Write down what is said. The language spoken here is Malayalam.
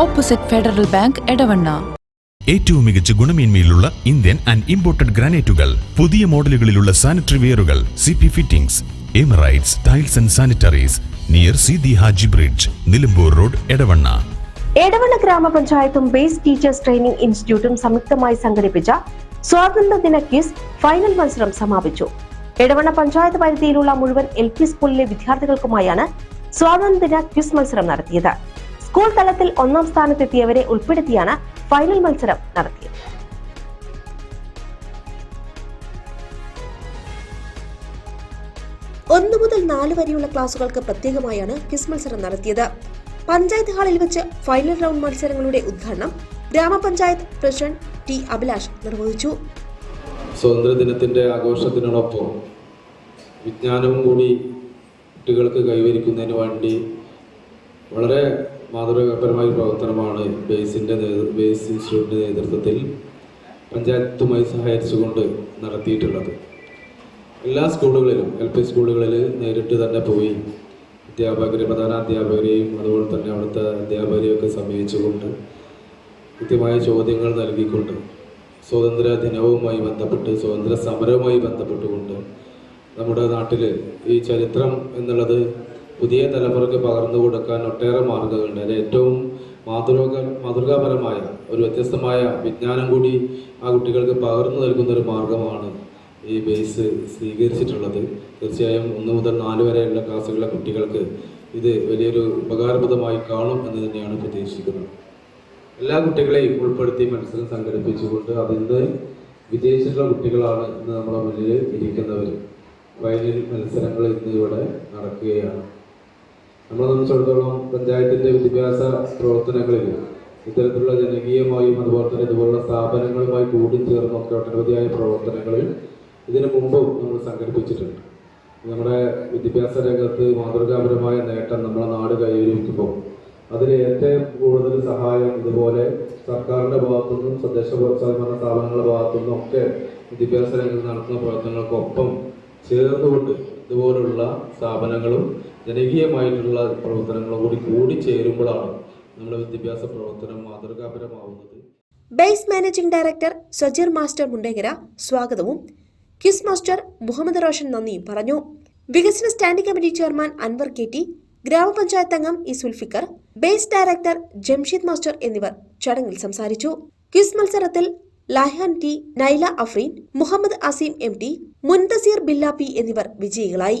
opposite Federal Bank Edavanna. ഏറ്റവും മികച്ച ഗുണമേന്മയിലുള്ള ഇന്ത്യൻ ആൻഡ് ഇമ്പോർട്ടഡ് ഗ്രാനൈറ്റുകൾ പുതിയ മോഡലുകളിലുള്ള sanitary വെയറുകൾ C P fittings Emirates tiles and sanitaries near C the Haji bridge Nilambur road Edavanna. Edavanna ഗ്രാമപഞ്ചായത്തും base teachers training ഇൻസ്റ്റിറ്റ്യൂട്ടും സംയുക്തമായി സംഘടിപ്പിച്ച സ്വാതന്ത്ര്യദിന ക്വിസ് ഫൈനൽ മത്സരം സമാപിച്ചു. എടവണ്ണ പഞ്ചായത്ത് പരിധിയിലുള്ള മുഴുവൻ എൽ പി സ്കൂളിലെ വിദ്യാർത്ഥികൾക്കുമായാണ് സ്വാതന്ത്ര്യദിന ക്വിസ് മത്സരം നടത്തിയത്. സ്കൂൾ തലത്തിൽ ഒന്നാം സ്ഥാനത്തെത്തിയവരെ ഉൾപ്പെടുത്തിയാണ് ഫൈനൽ മത്സരം നടത്തിയത്. ഒന്നു മുതൽ നാല് വരെയുള്ള ക്ലാസുകൾക്ക് പ്രത്യേകമായാണ് ക്വിസ് മത്സരം നടത്തിയത്. പഞ്ചായത്ത് ഹാളിൽ വെച്ച് ഫൈനൽ റൗണ്ട് മത്സരങ്ങളുടെ ഉദ്ഘാടനം ഗ്രാമപഞ്ചായത്ത് പ്രസിഡന്റ് ടി അഭിലാഷ് നിർവഹിച്ചു. സ്വാതന്ത്ര്യദിനത്തിന്റെ ആഘോഷത്തിനോടൊപ്പം വിജ്ഞാനവും കൂടി കുട്ടികൾക്ക് കൈവരിക്കുന്നതിന് വേണ്ടി വളരെ മാതൃകാപരമായ പ്രവർത്തനമാണ് ബേസിന്റെ ബേസ് ഇൻസ്റ്റിറ്റ്യൂട്ടിന്റെ നേതൃത്വത്തിൽ പഞ്ചായത്തുമായി സഹകരിച്ചുകൊണ്ട് നടത്തിയിട്ടുള്ളത്. എല്ലാ സ്കൂളുകളിലും എൽ പി സ്കൂളുകളിൽ നേരിട്ട് തന്നെ പോയി അധ്യാപകരെ പ്രധാന അധ്യാപകരെയും അതുപോലെ തന്നെ അവിടുത്തെ അധ്യാപകരെയും ഒക്കെ സമീപിച്ചുകൊണ്ട് കൃത്യമായ ചോദ്യങ്ങൾ നൽകിക്കൊണ്ട് സ്വാതന്ത്ര്യ ദിനവുമായി ബന്ധപ്പെട്ട് സ്വാതന്ത്ര്യ സമരവുമായി ബന്ധപ്പെട്ടുകൊണ്ട് നമ്മുടെ നാട്ടിൽ ഈ ചരിത്രം എന്നുള്ളത് പുതിയ തലമുറയ്ക്ക് പകർന്നു കൊടുക്കാൻ ഒട്ടേറെ മാർഗങ്ങളുണ്ട് അതിൽ ഏറ്റവും മാതൃക മാതൃകാപരമായ ഒരു വ്യത്യസ്തമായ വിജ്ഞാനം കൂടി ആ കുട്ടികൾക്ക് പകർന്നു നൽകുന്ന ഒരു മാർഗമാണ് ഈ ബേസ് സ്വീകരിച്ചിട്ടുള്ളത്. തീർച്ചയായും ഒന്ന് മുതൽ നാല് വരെയുള്ള ക്ലാസ്സുകളിലെ കുട്ടികൾക്ക് ഇത് വലിയൊരു ഉപകാരപ്രദമായി കാണും എന്ന് തന്നെയാണ് പ്രതീക്ഷിക്കുന്നത്. എല്ലാ കുട്ടികളെയും ഉൾപ്പെടുത്തി മത്സരം സംഘടിപ്പിച്ചുകൊണ്ട് അതിന്റെ വിജയിച്ചിട്ടുള്ള കുട്ടികളാണ് ഇന്ന് നമ്മുടെ മുന്നിൽ ഇരിക്കുന്നവർ ഫൈനൽ മത്സരങ്ങൾ ഇന്ന് ഇവിടെ നടക്കുകയാണ്. നമ്മളെ സംബന്ധിച്ചിടത്തോളം പഞ്ചായത്തിന്റെ വിദ്യാഭ്യാസ പ്രവർത്തനങ്ങളിൽ ഇത്തരത്തിലുള്ള ജനകീയമായും അതുപോലെ തന്നെ ഇതുപോലുള്ള സ്ഥാപനങ്ങളുമായി കൂടിച്ചേർന്നൊക്കെ ഒട്ടനവധിയായ പ്രവർത്തനങ്ങളിൽ ഇതിനു മുമ്പും നമ്മൾ സംഘടിപ്പിച്ചിട്ടുണ്ട്. നമ്മുടെ വിദ്യാഭ്യാസ രംഗത്ത് മാതൃകാപരമായ നേട്ടം നമ്മുടെ നാട് കൈവരിക്കുമ്പോൾ അതിൽ ഏറ്റവും കൂടുതൽ സഹായം ഇതുപോലെ സർക്കാരിന്റെ ഭാഗത്തുനിന്നും തദ്ദേശ പ്രോത്സാഹന സ്ഥാപനങ്ങളുടെ ഭാഗത്തു നിന്നും ഒക്കെ വിദ്യാഭ്യാസ രംഗത്ത് നടത്തുന്ന പ്രവർത്തനങ്ങൾക്കൊപ്പം ചേർന്നുകൊണ്ട് ഇതുപോലുള്ള സ്ഥാപനങ്ങളും ജനകീയമായിട്ടുള്ള പ്രവർത്തനങ്ങളും കൂടി ചേരുമ്പോഴാണ് നമ്മുടെ വിദ്യാഭ്യാസ പ്രവർത്തനം മാതൃകാപരമാവുന്നത്. Base managing director Sajeer master Mundekara സ്വാഗതവും. കിസ് മാസ്റ്റർ മുഹമ്മദ് റോഷൻ നന്ദിയും പറഞ്ഞു. വികസന standing committee chairman Anvar K T ഗ്രാമപഞ്ചായത്ത് അംഗം E Zulfikar base director Jamsheed master എന്നിവർ ചടങ്ങിൽ സംസാരിച്ചു. ക്വിസ് മത്സരത്തിൽ Lahan T Naila Afreen Muhammad Azeem M T Muntaseer ബില്ലാപ്പി എന്നിവർ വിജയികളായി.